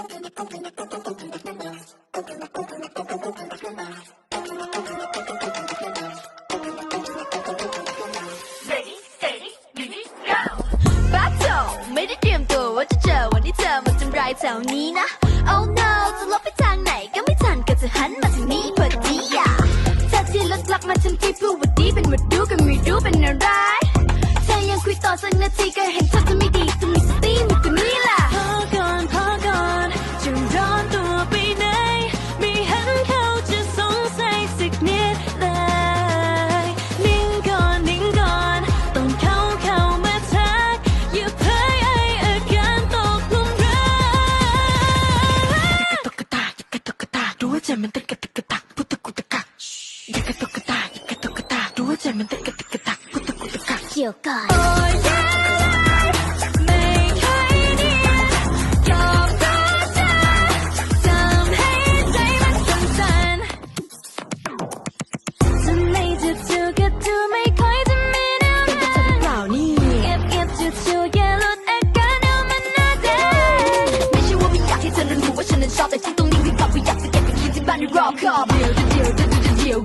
บ้าโจไม่ได้เตรียมตัวว่าจะเจอวันที่เธอมาทำร้ายแถวนี้นะ Oh no จะลบไปทางไหนก็ไม่ทันก็จะหันมาทางนี้พอดีอะเธอที่ลึกลับมาทำที่พูดว่าดีเป็นว่าดูก็ไม่รู้เป็นอะไรเธอยังคุยต่อสักนาทีก็เห็น มันเต้นกระตุกกระตักพุทธกุตะกักอยากกระตุ๊กตาอยากกระตุ๊กตาดูว่าใจมันเต้นกระตุกกระตักพุทธกุตะกักเกี่ยวก่อน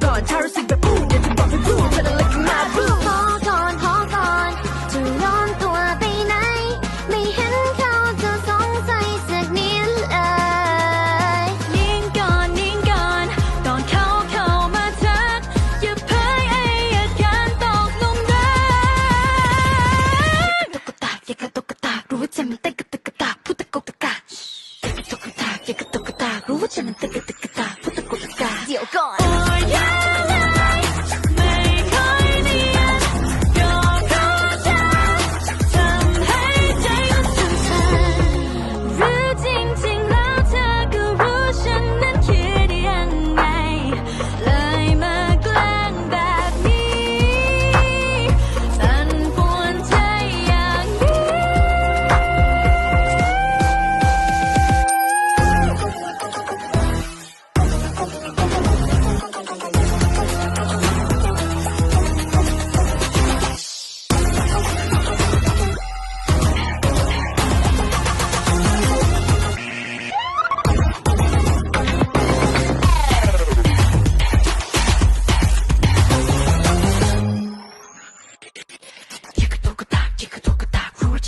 ก่อนถ้ารู้สึกแบบพูดเดี๋ยวจะบอกให้พูดเธอนั้นเลิกมาพูดพอก่อนพอก่อนจะร้อนตัวไปไหน ไม่เห็นเขาจะสงสัยสักนิดเลยนิ่งก่อนนิ่งก่อนก่อนเขาเข้ามาทักอย่าเผยไออาการตกหลุมรักตุ๊กตาอยากกระตุ๊กตารู้ว่าใจมันเต้นกระตุกกระตักพุทธกุตะกักอยากกระตุ๊กตาอยากกระตุ๊กตารู้ว่าใจมันเต้นกระตุกกระตักพุทธกุตะกักเดี๋ยวก่อน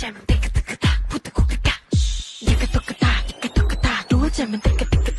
ตารู้ว่าใจมันเต้น